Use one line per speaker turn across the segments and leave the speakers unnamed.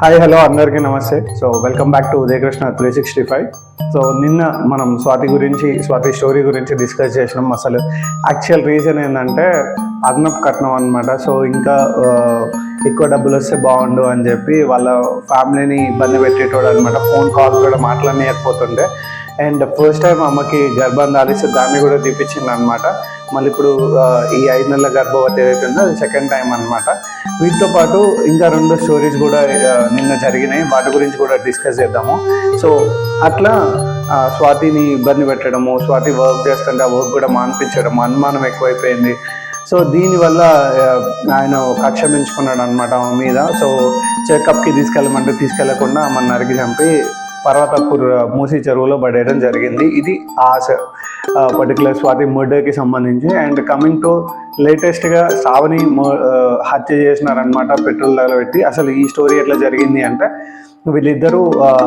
Hi hello అందరికీ నమస్తే. So welcome back to Udayakrishna three sixty five so నిన్న మనం స్వాతి గురించి స్వాతి స్టోరీ గురించి డిస్కస్ చేసినాం. అసలు యాక్చువల్ రీజన్ ఏంటంటే అదనపు కట్నం అనమాట సో ఇంకా ఎక్కువ డబ్బులు వస్తే బాగుండు అని చెప్పి వాళ్ళ ఫ్యామిలీని ఇబ్బంది పెట్టేటోడు అనమాట ఫోన్ కాల్స్ కూడా మాట్లాడలేకపోతుండే అండ్ ఫస్ట్ టైం అమ్మకి గర్భం దాలిస్తే దాన్ని కూడా తీపించింది అనమాట మళ్ళీ ఇప్పుడు ఈ ఐదు నెలల గర్భవతి ఏదైతే ఉందో అది సెకండ్ టైం అనమాట వీటితో పాటు ఇంకా రెండు స్టోరీస్ కూడా నిన్న జరిగినాయి. వాటి గురించి కూడా డిస్కస్ చేద్దాము. సో అట్లా స్వాతిని ఇబ్బంది పెట్టడము స్వాతి వర్క్ చేస్తుంటే ఆ వర్క్ కూడా మాన్పించడం అనుమానం ఎక్కువైపోయింది. సో దీనివల్ల ఆయన కక్ష పెంచుకున్నాడు అనమాట మీద. సో చెకప్కి తీసుకెళ్ళమంటే తీసుకెళ్ళకుండా ఆమె నరికి చంపి పర్వతపూర్ మూసి చెరువులో పడేయడం జరిగింది. ఇది ఆ పర్టికులర్ స్వాతి మర్డర్కి సంబంధించి. అండ్ కమింగ్ టు లేటెస్ట్గా సావని హత్య చేసినారనమాట పెట్రోల్ తగలబెట్టి అసలు ఈ స్టోరీ ఎట్లా జరిగింది అంటే వీళ్ళిద్దరూ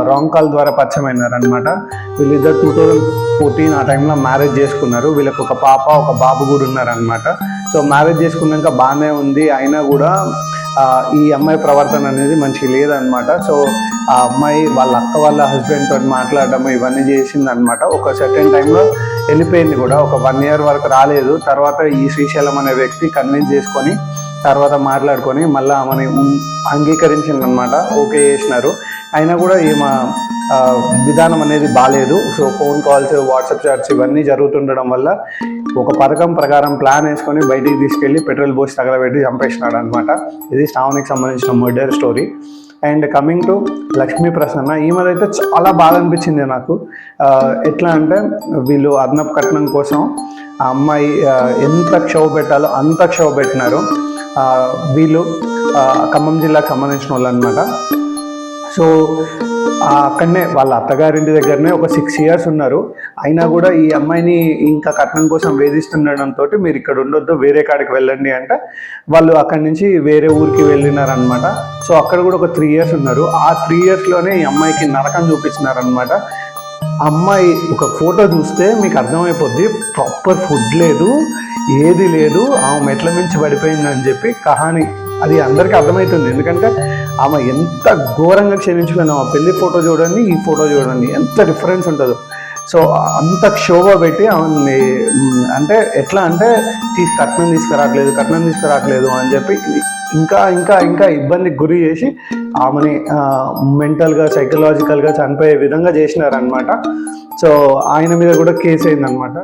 రాంగ్ కాల్ ద్వారా పరిచయం అయినారనమాట వీళ్ళిద్దరు టూ థౌజండ్ ఫోర్టీన్ ఆ టైంలో మ్యారేజ్ చేసుకున్నారు. వీళ్ళకి ఒక పాప ఒక బాబు కూడా ఉన్నారనమాట సో మ్యారేజ్ చేసుకున్నాక బాగానే ఉంది. అయినా కూడా ఈ అమ్మాయి ప్రవర్తన అనేది మంచిగా లేదనమాట సో ఆ అమ్మాయి వాళ్ళ అక్క వాళ్ళ హస్బెండ్ తోటి మాట్లాడడం ఇవన్నీ చేసింది అనమాట ఒక సెకండ్ టైంలో వెళ్ళిపోయింది కూడా. ఒక వన్ ఇయర్ వరకు రాలేదు. తర్వాత ఈ శ్రీశైలం అనే వ్యక్తి కన్విన్స్ చేసుకొని తర్వాత మాట్లాడుకొని మళ్ళీ ఆమెని అంగీకరించిందనమాట ఓకే చేసినారు. అయినా కూడా ఈమె విధానం అనేది బాగాలేదు so phone calls WhatsApp chats ఇవన్నీ జరుగుతుండడం వల్ల ఒక పథకం ప్రకారం ప్లాన్ వేసుకొని బయటికి తీసుకెళ్ళి పెట్రోల్ పోసి తగలబెట్టి చంపేసినాడు అనమాట ఇది శ్రావణికి సంబంధించిన murder story and coming to Lakshmi Prasanna ఈమెదైతే చాలా బాధ అనిపించింది నాకు. ఎట్లా అంటే వీళ్ళు అదనపు కట్నం కోసం ఆ అమ్మాయి ఎంత క్షోభ పెట్టాలో అంత క్షోభ పెట్టినారు. వీళ్ళు ఖమ్మం జిల్లాకు సంబంధించిన వాళ్ళు అనమాట సో అక్కడనే వాళ్ళ అత్తగారింటి దగ్గరనే ఒక సిక్స్ ఇయర్స్ ఉన్నారు. అయినా కూడా ఈ అమ్మాయిని ఇంకా కట్నం కోసం వేధిస్తుండడంతో మీరు ఇక్కడ ఉండొద్దు వేరే కాడికి వెళ్ళండి అంటే. వాళ్ళు అక్కడి నుంచి వేరే ఊరికి వెళ్ళినారనమాట సో అక్కడ కూడా ఒక త్రీ ఇయర్స్ ఉన్నారు. ఆ త్రీ ఇయర్స్లోనే ఈ అమ్మాయికి నరకం చూపించినారనమాట అమ్మాయి ఒక ఫోటో చూస్తే మీకు అర్థమైపోద్ది ప్రాపర్ ఫుడ్ లేదు ఏది లేదు ఆమె మెట్ల మించి పడిపోయిందని చెప్పి కహాని అది అందరికీ అర్థమవుతుంది ఎందుకంటే ఆమె ఎంత ఘోరంగా క్షమించుకున్నాం ఆ పెళ్ళి ఫోటో చూడండి ఈ ఫోటో చూడండి ఎంత డిఫరెన్స్ ఉంటుందో. సో అంత క్షోభ పెట్టి ఆమెని అంటే ఎట్లా అంటే తీసి కట్నం తీసుకురావట్లేదు కట్నం తీసుకురావట్లేదు అని చెప్పి ఇంకా ఇంకా ఇంకా ఇబ్బందికి గురి చేసి ఆమెని మెంటల్గా సైకలాజికల్గా చనిపోయే విధంగా చేసినారనమాట సో ఆయన మీద కూడా కేసు అయిందనమాట